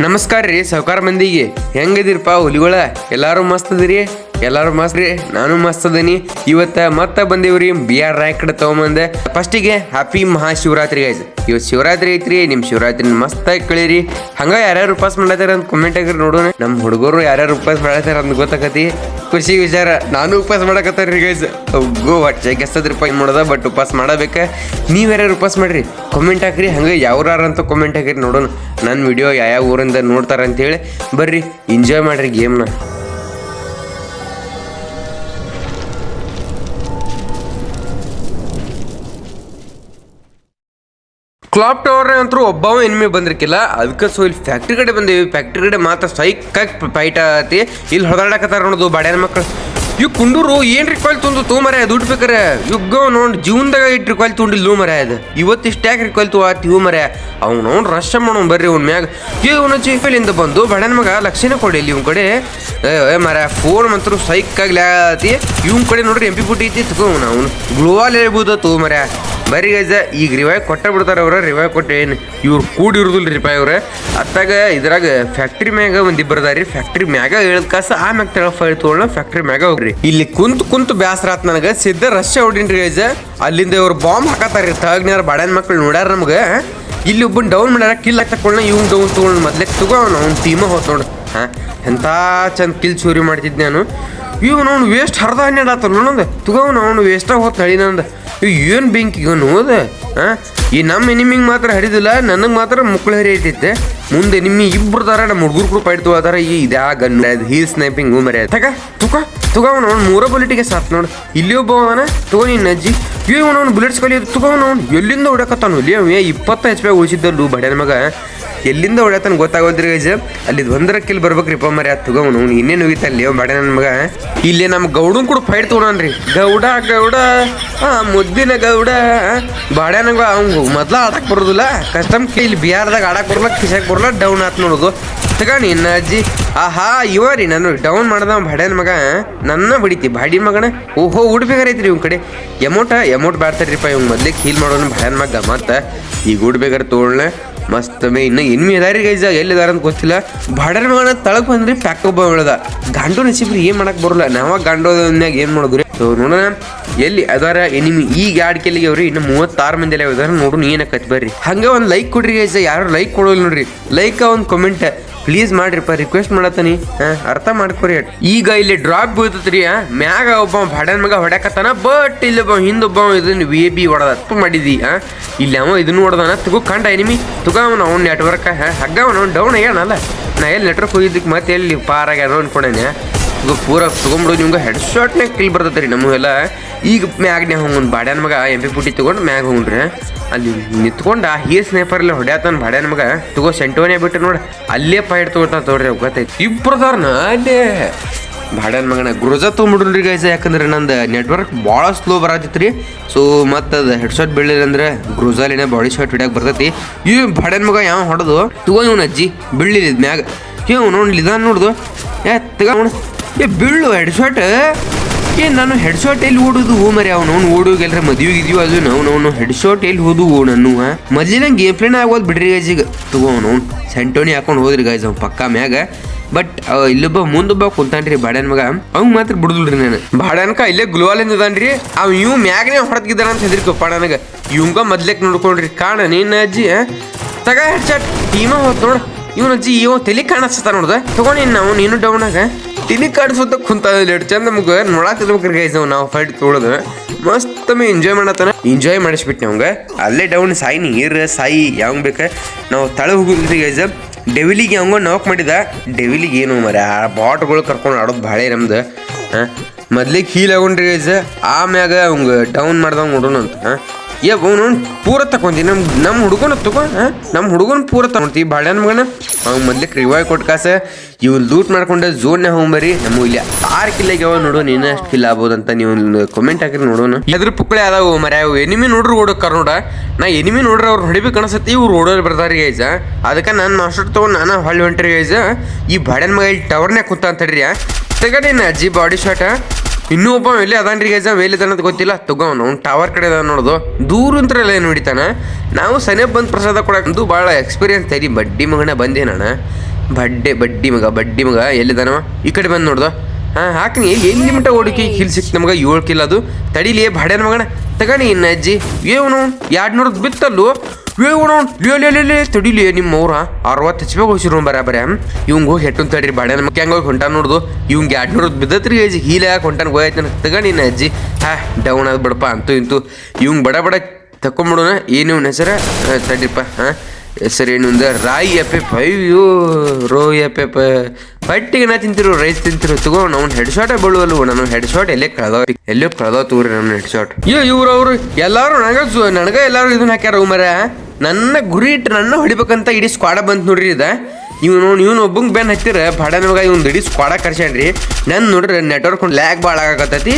ನಮಸ್ಕಾರ ರೀ ಸಹಕಾರ ಮಂದಿಗೆ. ಹೆಂಗದಿರಪ್ಪ ಹುಲಿಗಳ? ಎಲ್ಲಾರು ಮಸ್ತ್ ಅದಿರಿ? ಎಲ್ಲಾರು ಮಸ್ತ್ ರೀ ನಾನು ಮಸ್ತ್ ಅದೀನಿ ಇವತ್ತ ಮತ್ತೆ ಬಂದಿವ್ರಿ ಬಿ ಆರ್ ರಾಯಕಡೆ ತಗೊಂಬಂದೆ. ಫಸ್ಟಿಗೆ ಹ್ಯಾಪಿ ಮಹಾಶಿವರಾತ್ರಿ ಗೈಸ್ ಇವತ್ತು ಶಿವರಾತ್ರಿ ಐತ್ರಿ, ನಿಮ್ ಶಿವರಾತ್ರಿ ಮಸ್ತಾಗಿ ಕಳೀರಿ. ಹಂಗ ಯಾರ್ಯಾರು ಉಪವಾಸ ಮಾಡತ್ತಾರ ಅಂತ ಕಮೆಂಟ್ ಆಗಿರಿ ನೋಡೋಣ. ನಮ್ಮ ಹುಡುಗರು ಯಾರ್ಯಾರು ಉಪವಾಸ ಮಾಡತ್ತಾರ ಅಂತ ಗೊತ್ತಾಕತಿ. ಖುಷಿ ವಿಚಾರ, ನಾನು ಉಪವಾಸ ಮಾಡಕತ್ತಾರ್ರಿ ಗೈಸ್ ಗೋ ಹೊಟ್ಟೆ ಗೆಸ್ತದ್ರಿಪ್ಪ ಏನು ಮಾಡೋದ ಬಟ್ ಉಪವಾಸ ಮಾಡಬೇಕ. ನೀವು ಯಾರ್ಯಾರು ಉಪವಾಸ ಮಾಡ್ರಿ ಕಮೆಂಟ್ ಹಾಕ್ರಿ. ಹಂಗೆ ಯಾವ್ರಾರ ಅಂತ ಕಮೆಂಟ್ ಹಾಕಿರಿ ನೋಡೋಣ. ನನ್ನ ವಿಡಿಯೋ ಯಾವ ಊರಿಂದ ನೋಡ್ತಾರ ಅಂತೇಳಿ ಬರ್ರಿ ಎಂಜಾಯ್ ಮಾಡ್ರಿ ಗೇಮ್ನ ಕ್ಲಾಪ್ ಟವರ್ ಅಂತೂ ಒಬ್ಬವ ಎನಿಮಿ ಬಂದಿರ್ಕಿಲ್ಲ. ಅದಕ್ಕೆ ಸೊ ಇಲ್ಲಿ ಫ್ಯಾಕ್ಟ್ರಿ ಕಡೆ ಬಂದೇವಿ. ಫ್ಯಾಕ್ಟ್ರಿ ಕಡೆ ಮಾತ್ರ ಸೈಕಾಗಿ ಫೈಟ್ ಆಗತಿ ಇಲ್ಲಿ ಹೊದಾಡಕತ್ತಾರ ನೋಡೋದು ಬಾಡ್ಯಾನ ಮಕ್ಕಳು ಇವ್ ಕುಂಡೂರು ಏನ್ ರಿಕಾಲ್ ತುಂದು ತೂ ಮರ ದುಡ್ಡು ಬೇಕಾರೆ. ಯುಗ್ಗ ನೋಡ್ ಜೀವನದಾಗ ಇಟ್ಟು ರಿಕಾಲ್ ತುಂಡಿಲ್ಲ ಮರ ಅದು. ಇವತ್ತು ಇಷ್ಟ ಯಾಕೆ ರಿಕಾಲ್ ತೂ ಆತಿ ಹೂ ಮರ ಅವ್ನು ಅವ್ನು ರಶ್ ಮಾಡೋಣ ಬರ್ರಿ ಅವ್ನ ಮ್ಯಾಗ. ಏ ಅವನ ಚೀಫಲಿಂದ ಬಂದು ಬಡನ ಮಗ ಲಕ್ಷಣ ಕೊಡಿ ಇಲ್ಲಿ ಇವ್ ಕಡೆ. ಏ, ಮರ ಫೋನ್ ಮಾತ್ರ ಸೈಕಾಗಿ ಆತಿ. ಇವ್ನ ಕಡೆ ನೋಡ್ರಿ ಎಂಪಿ ಪುಟ್ಟಿ ಐತಿ ತಗೋ ಅವ್ನು ಗ್ಲೋವಾಲ್ ಹೇಳ್ಬೋದು ತೂ ಮರ ಬರೀ ಗೈಸ ಈಗ ರಿವೈವ್ ಕೊಟ್ಟ ಬಿಡ್ತಾರೆ ಅವ್ರ. ರಿವೈವ್ ಕೊಟ್ಟು ಏನು ಇವ್ರು ಕೂಡಿರುದಿಲ್ಲ ರಿಪಾಯ್ ಅವ್ರ. ಅತ್ತಾಗ ಇದ್ರಾಗ ಫ್ಯಾಕ್ಟ್ರಿ ಮ್ಯಾಗ ಒಂದು ಇಬ್ಬರದಾರಿ ಫ್ಯಾಕ್ಟ್ರಿ ಮ್ಯಾಗ ಇಳದ್ ಕಾಸ ಆಮ್ಯಾಗ ತೆಳ ಫೈಲ್ ತೊಗೊಳ ಫ್ಯಾಕ್ಟ್ರಿ ಮ್ಯಾಗ ಹೋಗ್ರಿ. ಇಲ್ಲಿ ಕುಂತ್ ಕುಂತ್ ಬ್ಯಾಸರ ಆತ್ ನನಗೆ. ಸಿದ್ಧ ರಶ್ ಹೊಡಿನ್ರಿ ಗೈಸ ಅಲ್ಲಿಂದ ಇವ್ರು ಬಾಂಬ್ ಹಾಕತ್ತಾರಿ ತಗ್ನ್ಯಾರ ಬಡನ್ ಮಕ್ಳು ನೋಡ್ಯಾರ ನಮ್ಗೆ. ಇಲ್ಲಿ ಒಬ್ಬನ್ ಡೌನ್ ಮಾಡ್ಯಾರ ಕಿಲ್ ಹಾಕಿ ತಕೊಳ್ಳ ಇವ್ನ ಡೌನ್ ತಗೊಂಡ್ ಮೊದ್ಲೇ ತಗೋ ಅವ್ನ ಟೀಮ ಹೋತ್ ನೋಡು. ಹಾ, ಎಂತ ಚಂದ ಕಿಲ್ ಚೂರಿ ಮಾಡ್ತಿದ್ದೆ ನಾನು. ಇವ್ ಅವ್ನು ವೇಸ್ಟ್ ಹರ್ದ ಹನ್ನೆರಡು ಆತ ನೋಡಂದ ತಗೋ ಅವನು ವೇಸ್ಟಾಗ ಹೋತ್ ಹಳಿನಂದ ಏನು ಬೆಂಕಿ, ಇವನು ಹಾಂ ಈ ನಮ್ಮ ಎನಿಮಿಗೆ ಮಾತ್ರ ಹರಿದಿಲ್ಲ, ನನಗೆ ಮಾತ್ರ ಮುಕ್ಕಳು ಹರಿ ಐತೈತೆ ಮುಂದೆ ನಿಮ್ಮ ಇಬ್ರು ದಾರ ನಮ್ಮ ಹುಡುಗರು ಕೂಡ ಫೈಟ್ ತಗೋತಾರ ಈ ಇದ್ಯಾ ಗನ್ ಹೀಲ್ ಸ್ನೈಪಿಂಗ್ ಮರ್ಯ ತಗ, ತುಕ ತುಗ ಅವನು, ಅವ್ನು ಮೂರ ಬುಲೆಟಿಗೆ ಸಾತ್ ನೋಡು. ಇಲ್ಲಿ ಒಬ್ಬ ಅವನ, ತಗೋ ನಿನ್ನ ಅಜ್ಜಿ ಇವ್ ಅವನು ಬುಲೆಟ್ಸ್ ಕಲಿಯೋದು ತಗೋ ಅವನು ಎಲ್ಲಿಂದ ಹೊಡಕತ್ತಾನು ಇಲ್ಲಿ ಇಪ್ಪತ್ತು ಎಚ್ ಪಿ ಉಳಿಸಿದ್ದಲ್ಲು ಮಗ. ಎಲ್ಲಿಂದ ಹೊಡ್ಯಾತನ ಗೊತ್ತಾಗೋದ್ರಿ ಗೈಜ್. ಅಲ್ಲಿ ಒಂದರ ಕಿಲ್ ಬರ್ಬೇಕ್ರಿ ಮರಿ ಆತ್ ತಗೋನು ಇನ್ನೇನು ಹೋಗಿತ್ತ ಅಲ್ಲಿ? ಬಡ ನನ್ನ ಮಗ. ಇಲ್ಲಿ ನಮ್ಮ ಗೌಡನ್ ಕೂಡ ಫೈಟ್ ತಗೋಣ್ರಿ ಗೌಡ ಗೌಡ, ಆ ಮುದ್ದಿನ ಗೌಡ ಬಾಡ್ಯಾನಂಗ ಅವಂಗ ಮೊದ್ಲ ಆಡಕ್ ಬರೋದಿಲ್ಲ. ಕಸ್ಟಮ್ ಇಲ್ಲಿ ಬಿಹಾರದಾಗ ಆಡಕ್ ಬರಲ್ಲ, ಕಿಸಕ್ ಬರಲ್ಲ ಡೌನ್ ಆತ್ ನೋಡೋದು. ತಗಣಿ ಇನ್ನ ಅಜ್ಜಿ. ಆಹಾ, ಇವ ರೀ ನಾನು ಡೌನ್ ಮಾಡ್ದ ಬಡ್ಯಾನ ಮಗ. ನನ್ನ ಬಡಿತಿ ಬಾಡಿ ಮಗನ. ಓಹೋ ಉಡ್ಬೇಕಾರೈತ್ರಿ ಇವ್ ಕಡೆ. ಎಮೌಂಟ, ಎಮೌಂಟ್ ಬಾಡ್ತಾರ್ರಿಪ್ಪ ಇವ್ ಮೊದ್ಲಿಗೆ ಹೀಲ್ ಮಾಡೋನು ಬಡ್ಯಾನ ಮಗ. ಮತ್ತೆ ಈಗ ಉಡ್ಬೇಕಾರೆ ತಗೊಳ್ಳೆ ಮಸ್ತ್ ಮೇ, ಇನ್ನು ಎನ್ಮಿ ಅದಾರಿ ಗೈಜ ಎಲ್ಲಿದಾರ ಅಂತ ಗೊತ್ತಿಲ್ಲ. ಬಡರ್ ಮಗನ ತಳಗ್ ಬಂದ್ರಿ ಪ್ಯಾಕ್ ಒಬ್ಬ ಬೆಳದ ಗಂಡು ನಸೀಬ್ರಿ ಏನ್ ಮಾಡಕ್ ಬರಲ್ಲ. ನಾವ ಗಂಡೋದ್ಯಾಗ ಏನ್ ಮಾಡೋದ್ರಿ? ಸೊ ನೋಡೋಣ. ಎಲ್ಲಿ ಅದಾರ ಎನಿಮಿ ಈಗ ಎರಡು ಕೆಲಿಗೆ ಅವ್ರಿ, ಇನ್ನು ಮೂವತ್ತಾರು ಮಂದಿ ಎಲ್ಲ ಇದಾರೆ ನೋಡು ಏನಕ್ಕತ್ ಬರ್ರಿ. ಹಂಗೆ ಒಂದು ಲೈಕ್ ಕೊಡ್ರಿ ಗೈಸ ಯಾರು ಲೈಕ್ ಕೊಡೋಲ್ಲ ನೋಡ್ರಿ. ಲೈಕ್ ಒಂದು ಕಮೆಂಟ್ ಪ್ಲೀಸ್ ಮಾಡ್ರಿಪ್ಪ ರಿಕ್ವೆಸ್ಟ್ ಮಾಡತ್ತಾನಿ. ಹಾ, ಅರ್ಥ ಮಾಡ್ಕೊರಿ ಈಗ ಇಲ್ಲಿ ಡ್ರಾಪ್ ಬೀಳ್ತತ್ರಿ ಮ್ಯಾಗ ಒಬ್ಬ ಭಾಡನ್ ಮಗ ಹೊಡ್ಯಾಕತ್ತಾನ ಬಟ್ ಇಲ್ಲಿ ಒಬ್ಬ ಹಿಂದೊಬ್ಬ ಇದನ್ನ ವಿ ಬಿ ಹೊಡೆದ ತಪ್ಪು ಮಾಡಿದಿ ಹಾಂ ಇಲ್ಲಿ ಅವ ಇದನ್ನು ಹೊಡೆದಾನ, ತಗೋ ಕಂಡ ಎನಿಮಿ ತುಗ ಅವನ ಅವ್ನ ನೆಟ್ವರ್ಕ್ ಹಗ್ಗ ಅವನು ಡೌನ್ ಆಗ್ಯಾನಲ್ಲ. ನಾ ಎಲ್ಲಿ ನೆಟ್ವರ್ಕ್ ಹೋಗಿದ್ದಕ್ಕೆ ಮತ್ತೆ ಎಲ್ಲಿ ಪಾರಾಗ್ಯಾನೋ ಅನ್ಕೊಂಡೇನೆ ತಗೋ ಪೂರ ತಗೊಂಬಿಡು ನಿಮ್ಗೆ ಹೆಡ್ ಶಾಟ್ನಾಗ ಕಿಲ್ ಬರ್ತೈತೆ ರೀ ನಮಗೆಲ್ಲ. ಈಗ ಮ್ಯಾಗ್ನೇ ಒಂದು ಬಾಡ್ಯಾನ ಮಗ ಎಂ ಪಿ ಪುಟ್ಟಿ ತಗೊಂಡು ಮ್ಯಾಗ ಹೋಗ್ರಿ ಅಲ್ಲಿ ನಿಂತ್ಕೊಂಡ ಹೀ ಅಲ್ಲಿ ಹೊಡ್ಯಾತನ ಬಾಡ್ಯಾನ ಮಗ. ತಗೋ ಸೆಂಟೋನೇ ಬಿಟ್ಟು ನೋಡಿ, ಅಲ್ಲೇ ಪೈಟ್ ತೊಗೊಳ್ತಾನೆ ತೋಡ್ರಿ ಗೊತ್ತೈತಿ. ಇಬ್ಬರದಾರ್ನ ಅಲ್ಲೇ. ಬಾಡ್ಯಾನ ಮಗನ ಗುರುಜ ತೊಗೊಂಬಿಡ್ರಿ ಗೈಸ ಯಾಕಂದ್ರೆ ನಂದು ನೆಟ್ವರ್ಕ್ ಭಾಳ ಸ್ಲೋ ಬರತೈತ್ರಿ. ಸೊ ಮತ್ತು ಅದು ಹೆಡ್ ಶಾಟ್ ಬೀಳಿಲ್ಲ ಅಂದ್ರೆ ಗ್ರೋಜಾಲಿನ ಬಾಡಿ ಶಾಟ್ ಹಿಡಿಯಕ್ಕೆ ಬರ್ತೈತಿ. ಈ ಬಾಡ್ಯಾನ ಮಗ ಯಾವ ಹೊಡೆದು? ತಗೋ ಇವನ ಅಜ್ಜಿ ಬೀಳಿಲ್ಲ ಇದ್ ಮ್ಯಾಗ. ಏ ನೋಡಿ ಇದಾನ ನೋಡ್ದು. ಏ, ತಗೋ ಏ ಬೀಳು ಹೆಡ್ ಶಾಟ್ ಏ, ನಾನು ಹೆಡ್ ಶಾಟ್ ಎಲ್ಲಿ ಓಡೋದು? ಹೋ, ಮರಿ, ಅವನು, ಅವ್ನು ಓಡೋಗೆಲ್ರ ಮದುವೆ ಇದೀವಿ ಅದು ನಾವು ಅವನು ಹೆಡ್ ಶಾಟ್ ಎಲ್ಲಿ ಹೋದು ಓ ನಾನು ಮೊದಲಿನ ಗೇಮ್ ಪ್ಲೇನ ಆಗೋದು ಬಿಡ್ರಿ ಗೈಸ್ ಈಗ. ತಗೋ, ಅವನು ಸೆಂಟೋನಿ ಹಾಕೊಂಡು ಹೋದ್ರಿ ಗೈಸ್ ಅವ್ನು ಪಕ್ಕ ಮ್ಯಾಗ. ಬಟ್ ಇಲ್ಲೊಬ್ಬ, ಮುಂದೊಬ್ಬ ಕುಂತಾನ್ರಿ, ಬಾಡ್ಯಾನ ಮಗ. ಅವ್ನ್ ಮಾತ್ರ ಬಿಡುದಿಲ್ರಿ ನಾನು. ಬಾಡ್ಯಾನಕ ಇಲ್ಲೇ ಗ್ಲೋವಾಲಿಂದ ಅದಾನ್ರಿ ಅವ್ ಇವ್ ಮ್ಯಾಗನೇ ಹೊಡೆದ್ಗಿದ್ದಾನ ಅಂತ ಹೆದರ್ಕಪ್ಪ ನನಗ. ಇವಂಗ ಮೊದ್ಲೇಕ್ ನೋಡ್ಕೊಂಡ್ರಿ, ಕಾಣ ನಿನ್ನ ಅಜ್ಜಿ? ತಗ ಹೆಡ್ ಶಾಟ್ ಟೀಮ ಹೋತ್ ನೋಡ. ಇವನ ಅಜ್ಜಿ, ಇವ ತಲೆ ಕಾಣಿಸ್ತಾ ನೋಡ್ದ. ತಗೊಂಡಿನ್ ನಾವು ನೀನು ಡೌನ್ ಆಗ ಕಾಡಿಸುತ್ತ ಕುಂತ ಲೇಟ್ ಚಂದ ನಮ್ಗೆ ನೋಡಾತಿರ್ಬೇಕ್ರಿ ಗೈಸ್ ನಾವು ಫೈಟ್ ತೊಳದು ಮಸ್ತ್ ಎಂಜಾಯ್ ಮಾಡತ್ತಾನ. ಎಂಜಾಯ್ ಮಾಡಿಸ್ಬಿಟ್ಟು ನಮ್ಗ. ಅಲ್ಲೇ ಡೌನ್ ಸಾಯಿ ನೀರು, ಸಾಯಿ ಯಾವ ಬೇಕ. ನಾವು ತಳ ಹೋಗುದ್ರಿ ಗೈಸ್ ಡೆವಿಲಿಗೆ ಅವಂಗ ನಾಕ್ ಮಾಡಿದ. ಡೆವಿಲಿಗೆ ಏನು ಮರ ಆ ಬಾಟ್ಗಳು ಕರ್ಕೊಂಡು ಆಡೋದು ಭಾಳ ನಮ್ದು. ಹಾಂ? ಮೊದ್ಲಿಗೆ ಹೀಲ್ ಆಗೊಂಡ್ರಿ ಗೈಸ್ ಆಮ್ಯಾಗ ಅವಂಗ ಡೌನ್ ಮಾಡ್ದಂಗ ನೋಡೋಣ ಅಂತ ಏ ಅವನು ಪೂರ ತಕೊಂತಿ ನಮ್ಮ ನಮ್ಮ ಹುಡುಗನ ತಗೋ ನಮ್ಮ ಹುಡುಗನ ಪೂರ ತಗೊಂತಿ ಬಾಳ್ಯಾನ ಮಗನ. ಅವ್ನು ಮೊದ್ಲಿಕ್ಕೆ ರಿವಾಯ್ ಕೊಟ್ಟು ಕಾಸ ಇವ್ ಲೂಟ್ ಮಾಡ್ಕೊಂಡು ಝೋನ್ನೇ ಹೋಗ್ಬರಿ ನಮ್ಮ ಇಲ್ಲಿ ಆರು ಕಿಲ್ಲಾಗ ಯಾವ ನೋಡು, ನೀನು ಅಷ್ಟು ಕಿಲ್ಲ ಆಗ್ಬೋದಂತ ನೀವು ಕಮೆಂಟ್ ಹಾಕಿರಿ ನೋಡೋಣ. ಎದ್ರ ಪುಕ್ಕಳೆ ಅದಾವು ಮರ ಅವು ಎನಿಮಿ ನೋಡ್ರಿ ಕರ್ ನೋಡ. ನಾ ಎನಿಮಿ ನೋಡ್ರಿ ಅವ್ರು ಹೊಡಿಬೇಕು ಅನ್ಸತ್ತಿ, ಇವ್ರು ಓಡೋರು ಬರ್ತಾರ ಗೈಜ ಅದಕ್ಕೆ ನಾನು ಮಾಸ್ಟರ್ ತೊಗೊಂಡು ನಾನು ಹೊಳ್ಳಿ ಹೊಂಟ್ರಿ ಗೈಜ ಈ ಬಾಡ್ಯಾನ ಮಗ ಇಲ್ಲಿ ಟವರ್ನ್ಯಾಗ ಕೂತ ಅಂತಡ್ರಿ ನಾ ಅಜ್ಜಿ ಬಾಡಿ ಶಾಟ ಇನ್ನೂ ಒಬ್ಬ ಎಲ್ಲಿ ಅದಾನ್ರಿ ಗೈಸ ಎಲ್ಲಿ ಅಂತ ಗೊತ್ತಿಲ್ಲ. ತಗೋ ಅವ್ನು ಟವರ್ ಕಡೆ ಅದ ನೋಡೋದು ದೂರ ಅಂತರಲ್ಲ ಏನು ಹಿಡಿತಾನೆ. ನಾವು ಸನೆ ಬಂದು ಪ್ರಸಾದ ಕೊಡಕ್ಕಂತೂ ಭಾಳ ಎಕ್ಸ್ಪೀರಿಯನ್ಸ್ ತೈರಿ ಬಡ್ಡಿ ಮಗನ ಬಂದೆ ನಾನು. ಬಡ್ಡೆ, ಬಡ್ಡಿ ಮಗ ಬಡ್ಡಿ ಮಗ ಎಲ್ಲಿದ್ದಾನವ ಈ ಕಡೆ ಬಂದು ನೋಡ್ದು. ಹಾ ಹಾಕಿ ಎಲ್ಲಿ ಮಟ್ಟ ಓಡಿಕೆ ಹಿಲ್ ಸಿಕ್ತು ನಮಗ, ಏಳು ಕಿಲ್ ಅದು. ತಡಿಲಿ ಭಾಡ್ಯನ ಮಗಣ ತಗಣಿ ಇನ್ನ ಅಜ್ಜಿ. ಏನು ಎರಡು ನೂರದ್ದು ಬಿತ್ತಲ್ಲು? ಏವನು ಲೇ ಲೇ ಲೇ ಲೇ ತಡಿಲಿ ನಿಮ್ಮ ಅವ್ರ ಅರವತ್ತು ಹಚ್ಬೇಕು ಹೋಗ್ಸಿರು ಬರ ಬರ ಇವಂಗೆ ಹೋಗಿ ಹೆಟ್ಟು ತಡ್ರಿ ಭಾಡ್ಯಾನ ಮಕ್ಕ ಹೆಂಗೆ ಹೋಗಿ ಹೊಂಟ ನೋಡ್ದು? ಇವಂಗೆ ಎರಡು ನೂರದ್ದು ಬಿದ್ದತ್ರಿ ಅಜ್ಜಿ ಹೀಲ ಯಾಕೆ ಹೊಂಟಾನ ಗೋಯ್ತಾನ ತಗ ಇನ್ನ ಅಜ್ಜಿ. ಹಾ ಡೌನ್ ಆದ್ ಬಿಡಪ್ಪ, ಅಂತೂ ಇಂತು. ಇವಂಗೆ ಬಡ ಬಡ ತಕೊಂಬಿಡೋಣ, ಏನು ಇವ್ನ ಹೆಸರ? ತಡ್ರಿಪ್ಪ, ಹಾಂ. ಹೆಸರು ಏನು ಅಂದ್ರೆ ರಾಯಿ ಎಪ್ಪೆ ಅಯ್ಯೋ ರೋ ಎಪ್ಪೆ ಪಟ್ಟಿಗೆ ನಾ ತಿಂತಿರು, ರೈಸ್ ತಿಂತಿರು, ತಗೋ ಅವ್ನು ಹೆಡ್ ಶಾಟ್ ಬೀಳುವಲ್ವ, ನಾನು ಹೆಡ್ ಶಾಟ್ ಎಲ್ಲೇ ಕಳ್ದವ ಎಲ್ಲೋ ಕಳ್ದವ ತಗೋರಿ ನನ್ನ ಹೆಡ್ ಶಾಟ್ ಅಯ್ಯೋ ಇವ್ರು ಅವರು ಎಲ್ಲರೂ ನನಗ ನನಗ ಎಲ್ಲಾರು ಇದನ್ನ ಹಾಕ್ಯಾರ ಮರ ನನ್ನ ಗುರಿ ಇಟ್ಟು ನನ್ನ ಹೊಡಿಬೇಕಂತ ಇಡೀ ಸ್ಕ್ವಾಡ ಬಂತು ನೋಡ್ರಿ ಇವ್ನು ಇವನು ಇವನು ಒಬ್ಬಂಗೆ ಬೆನ್ ಹತ್ತಿರ ನಮಗೆ ಇವ್ನು ಇಡೀ ಸ್ಕ್ವಾಡ ಕರ್ಸ್ಯಾನ್ರಿ. ನನ್ನ ನೋಡ್ರಿ ನೆಟ್ವರ್ಕ್ ಲ್ಯಾಗ್ ಭಾಳ ಆಗಕತ್ತೈತಿ.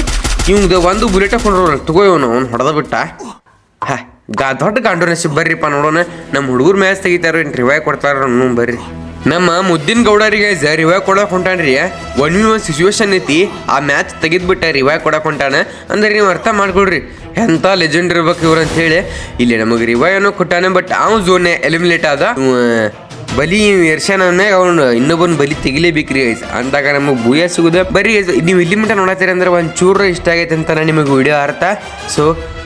ಇವಂಗ್ದು ಒಂದು ಬುಲೆಟ್ ಹಾಕೊಂಡ್ರು ತಗೋ ಇವನು, ಅವ್ನು ಹೊಡೆದ ಬಿಟ್ಟ. ಹಾ, ಗಾ ದೊಡ್ಡ ಗಾಂಡು ನಸೀಬ್ ಬರ್ರಿಪ್ಪ ನೋಡೋಣ. ನಮ್ಮ ಹುಡುಗರು ಮ್ಯಾಚ್ ತೆಗಿತಾರ ರಿವಾಯ್ ಕೊಡ್ತಾರ ಬರ್ರಿ. ನಮ್ಮ ಮುದ್ದಿನ ಗೌಡರಿಗೆ ರಿವೈವ್ ಕೊಡಕ್ ಹೊಂಟಾನ್ರಿ. ಒನ್ ವಿ ಒನ್ ಸಿಚುವೇಶನ್ ಐತಿ. ಆ ಮ್ಯಾಚ್ ತೆಗೆದ್ಬಿಟ್ಟ ರಿವಾಯ್ ಕೊಡಕ್ ಹೊಂಟಾನ. ಅಂದ್ರೆ ನೀವು ಅರ್ಥ ಮಾಡ್ಕೊಳ್ರಿ. ಎಂಥ ಲೆಜೆಂಡ್ ಇರ್ಬೇಕು ಇವ್ರು ಅಂತ ಹೇಳಿ. ಇಲ್ಲಿ ನಮಗೆ ರಿವಾಯ್ ಅನ್ನೋ ಕೊಟ್ಟಾನೆ ಬಟ್ ಅವ್ ಝೋನ್ ಎಲಿಮಿನೇಟ್ ಆದ. ಬಲಿ ಎರ್ಶನ್ ಅಂದಾಗ ಅವ್ನು ಇನ್ನೊಬ್ಬನ ಬಲಿ ತೆಗಿಲೇಬೇಕ್ರಿ ಗೈಸ್ ಅಂದಾಗ ನಮಗೆ ಭೂಯ ಸಿಗುದ. ಬರೀ ನೀವು ಇಲ್ಲಿ ಮಟ್ಟ ನೋಡತ್ತೀರಿ ಅಂದ್ರೆ ಒಂದು ಚೂರು ಇಷ್ಟ ಆಗೈತೆ ಅಂತ ನಿಮಗೆ ವಿಡಿಯೋ ಅರ್ಥ. ಸೊ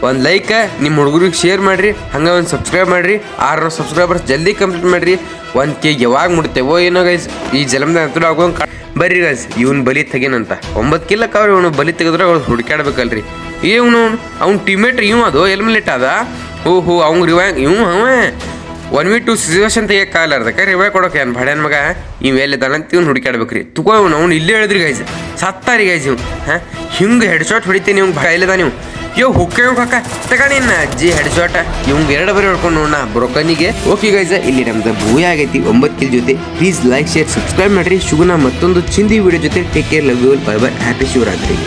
ಒಂದು ಲೈಕ್ ನಿಮ್ಮ ಹುಡುಗರಿಗೆ ಶೇರ್ ಮಾಡಿರಿ. ಹಂಗೆ ಒಂದು ಸಬ್ಸ್ಕ್ರೈಬ್ ಮಾಡಿರಿ. ಆರು ಸಬ್ಸ್ಕ್ರೈಬರ್ಸ್ ಜಲ್ದಿ ಕಂಪ್ಲೀಟ್ ಮಾಡಿರಿ. ಒಂದು ಕೆ ಯಾವಾಗ ಮುಡ್ತೇವೋ ಏನೋ ಗೈಸ್ ಈ ಜಲಮದ ಅಂತೂ ಆಗೋಂಗೆ ಬರ್ರಿ ಗೈಸ್ ಇವನ್ ಬಲಿ ತೆಗೇನಂತ. ಒಂಬತ್ತು ಕಿಲ್ಲಕ್ಕೆ ಅವ್ರು ಇವನು ಬಲಿ ತೆಗೆದ್ರೆ ಅವ್ರು ಹುಡುಕಾಡ್ಬೇಕಲ್ರಿ ಇವನು, ಅವ್ನ ಟೀಮೇಟ್ ಇವ್ ಅದು ಎಲ್ಮಿಲೇಟ್ ಅದ ಓಹೋ, ಅವ್ನು ರಿವ್ಯಾಂಗ್ ಇವ್ ಅವ? ಒನ್ ವಿ ಟು ಸಿಚುವೇಶನ್ ತೆಗಿಯಕ್ಕಾಗಲ್ಲ ಅದಕ್ಕೆ ರಿವೈವ್ ಕೊಡೋಕೆ ಏನು ಭಾಡ್ಯಾನ ಮಗ? ಇವ್ ಎಲ್ಲಿದ್ದಾನಂತ ಇವ್ನು ಹುಡುಕಾಡ್ಬೇಕ್ರಿ ತುಕೋ ಅವ್ನು ಅವ್ನು ಇಲ್ಲೇ ಹೇಳಿದ್ರಿ ಗೈಸ್ ಸತ್ತಾರಿ ಗೈಸ್ ಇವ್ ಹಾಂ? ಹಿಂಗೆ ಹೆಡ್ ಶಾಟ್ ಹೊಡಿತೀನಿ ಇವ್ನು. ಭಯ ಇಲ್ಲದ ನೀವು ಯೋ, ಹುಕ್ಕ ಕಾಕ. ತಗಣಿ ಇನ್ನ ಅಜ್ಜಿ ಹೆಡ್ಶಾಟ ಇವ್ಗೆ ಎರಡು ಬರೀ ಹೊಡ್ಕೊಂಡು ನೋಡೋಣ ಬ್ರೋಕನಿಗೆ. ಓಕೆ ಗೈಸ್ ಇಲ್ಲಿ ನಮ್ದು ಭೂಯ ಆಗೈತಿ. ಒಂಬತ್ತು ಕಿಲ್ ಜೊತೆ. ಪ್ಲೀಸ್ ಲೈಕ್ ಶೇರ್ ಸಬ್ಸ್ಕ್ರೈಬ್ ಮಾಡ್ರಿ. ಶುಗುನ ಮತ್ತೊಂದು ಚಿಂದಿ ವಿಡಿಯೋ ಜೊತೆ. Take care love you bye bye happy Shivaratri.